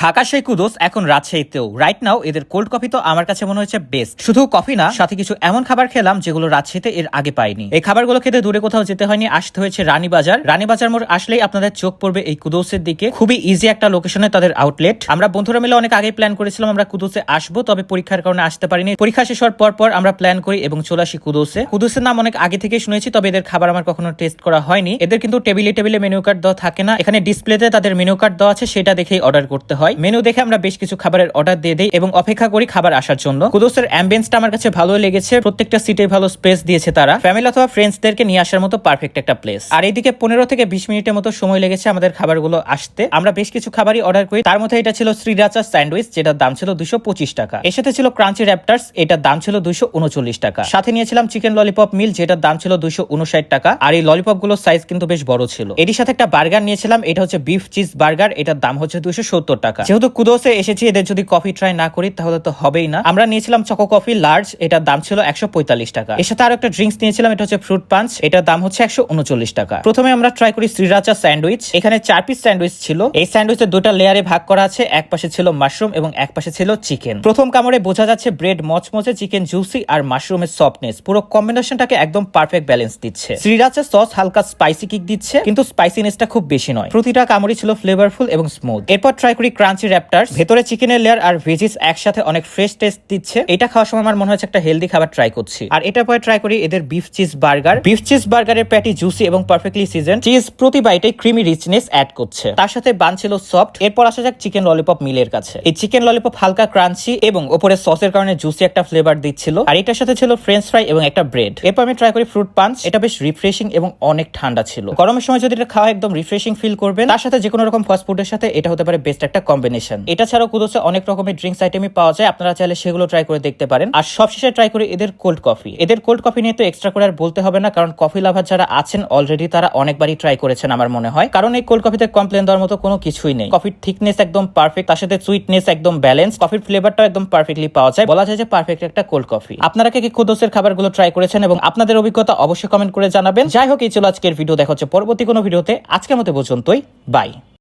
ঢাকা সেই কুদোস এখন রাজশাহীতেও। Right now এদের কোল্ড কফি তো আমার কাছে মনে হচ্ছে বেস্ট শুধু কফি না, সাথে কিছু এমন খাবার খেলাম যেগুলো রাজশাহীতে এর আগে পাইনি। এই খাবারগুলো খেতে দূরে কোথাও যেতে হয়নি, আসতে হয়েছে রানীবাজার। রানীবাজার মোড় আসলেই আপনাদের চোখ পড়বে এই কুদোসের দিকে। খুবই ইজি একটা লোকেশনে তাদের আউটলেট আমরা বন্ধুরা মিলে অনেক আগে প্ল্যান করেছিলাম আমরা কুদোসে আসব, তবে পরীক্ষার কারণে আসতে পারিনি। পরীক্ষা শেষ হওয়ার পর পর আমরা প্ল্যান করি এবং চলে আসি কুদোসে। কুদোসের নাম অনেক আগে থেকে শুনেছি, তবে এদের খাবার আমার কখনো টেস্ট করা হয়নি। এদের কিন্তু টেবিলে টেবিলে মেনু কার্ড দেওয়া থাকে না। এখানে ডিসপ্লেতে তাদের মেনু কার্ড দেওয়া আছে, সেটা দেখেই অর্ডার করতে হয়। মেনু দেখে আমরা বেশ কিছু খাবারের অর্ডার দিয়ে দিই এবং অপেক্ষা করি খাবার আসার জন্য। কুদোসের অ্যাম্বিয়েন্সটা আমার কাছে ভালো লেগেছে। প্রত্যেকটা সিটে ভালো স্পেস দিয়েছে তারা। ফ্যামিলি অথবা ফ্রেন্ডসদেরকে নিয়ে আসার মতো পারফেক্ট একটা প্লেস আর এইদিকে পনেরো থেকে বিশ মিনিটের মতো সময় লেগেছে আমাদের খাবারগুলো আসতে। আমরা বেশ কিছু খাবারই অর্ডার করি। তার মধ্যে এটা ছিল শ্রীরাচা স্যান্ডউইচ যেটার দাম ছিল দুশো পঁচিশ টাকা। এর সাথে ছিল ক্রাঞ্চি র্যাপটার্স এটার দাম ছিল দুশো উনচল্লিশ টাকা। সাথে নিয়েছিলাম চিকেন ললিপপ মিল যেটার দাম ছিল দুশো উনষাট টাকা। আর এই ললিপপগুলোর সাইজ কিন্তু বেশ বড় ছিল। এর সাথে একটা বার্গার নিয়েছিলাম, এটা হচ্ছে বিফ চিজ বার্গার এটার দাম হচ্ছে দুশো সত্তর টাকা। যেহেতু কুদোসে এসেছি, এদের যদি কফি ট্রাই না করি, তাহলে তো হবেই না। আমরা নিয়েছিলাম চকো কফি লার্জ এটার দাম ছিল একশো পঁয়তাল্লিশ টাকা। এর সাথে আরও একটা ড্রিঙ্কস নিয়েছিলাম, এটা হচ্ছে ফ্রুট পাঞ্চ এটার দাম হচ্ছে একশো উনচল্লিশ টাকা। প্রথমে আমরা ট্রাই করি শ্রীরাচা স্যান্ডউইচ এখানে চার পিস স্যান্ডউইচ ছিল। এই স্যান্ডউইচের দুটা লেয়ারে ভাগ করা আছে, এক পাশে ছিল মাশরুম এবং এক পাশে ছিল চিকেন প্রথম কামড়ে বোঝা যাচ্ছে ব্রেড মচমচে চিকেন জুসি আর মাশরুমের সফটনেস পুরো কম্বিনেশনটাকে একদম পারফেক্ট ব্যালেন্স দিচ্ছে। শ্রীরাচা সস হালকা স্পাইসি কিক দিচ্ছে, কিন্তু স্পাইসিনেসটা খুব বেশি নয়। প্রতিটা কামড়ই ছিল ফ্লেভারফুল এবং স্মুথ এরপর ট্রাই করি ক্রাঞ্চি র্যাপটার্স। ভেতরে চিকেনের লেয়ার আর ভেজিস একসাথে অনেক ফ্রেশ টেস্ট দিচ্ছে। এটা খাওয়ার সময় আমার মনে হচ্ছে একটা হেলদি খাবার ট্রাই করছি। আর এটার পরে ট্রাই করি এদের beef cheese burger beef cheese বার্গারের প্যাটি জুসি এবং পারফেক্টলি সিজন চিজ প্রতি বাইটে ক্রিমি রিচনেস অ্যাড করছে। তার সাথে বান ছিল সফট এরপর আসা যাক চিকেন ললিপপ মিলের কাছে। এই চিকেন ললিপপ হালকা ক্রাঞ্চি এবং ওপরে সসের কারণে জুসি একটা ফ্লেভার দিচ্ছিল। আর এটার সাথে ছিল ফ্রেঞ্চ ফ্রাই এবং একটা ব্রেড এরপর আমি ট্রাই করি ফ্রুট পাঞ্চ এটা বেশ রিফ্রেশিং এবং অনেক ঠান্ডা ছিল। গরমের সময় যদি এটা খাওয়া একদম রিফ্রেশিং ফিল করবেন, তার সাথে যে কোনো রকম ফাস্ট ফুডের সাথে এটা হতে পারে বেস্ট একটা কম্বিনেশন এটা ছাড়াও কুদোসে অনেক রকমের ড্রিঙ্কস আইটেমই পাওয়া যায়। আপনারা চাইলে সেগুলো ট্রাই করে দেখতে পারেন। আর সবশেষে ট্রাই করি এদের কোল্ড কফি এদের কোল্ড কফি নিয়ে তো এক্সট্রা করে আর বলতে হবে না, কারণ কফি লাভার যারা আছেন অলরেডি তারা অনেকবারই ট্রাই করেছেন আমার মনে হয়। কারণ এই কোল্ড কফিতে কমপ্লেন দেওয়ার মতো কোনো কিছুই নেই। কফির থিকনেস একদম পারফেক্ট তার সাথে সুইটনেস একদম ব্যালেন্স কফির ফ্লেভারটা একদম পারফেক্টলি পাওয়া যায়। বলা যায় যে পারফেক্ট একটা কোল্ড কফি আপনারা কি কি কুদোসের খাবারগুলো ট্রাই করেছেন এবং আপনাদের অভিজ্ঞতা অবশ্যই কমেন্ট করে জানাবেন। যাই হোক, এই ছিল আজকের ভিডিও দেখা হচ্ছে পরবর্তী কোনো ভিডিওতে আজকের মতো পর্যন্তই। বাই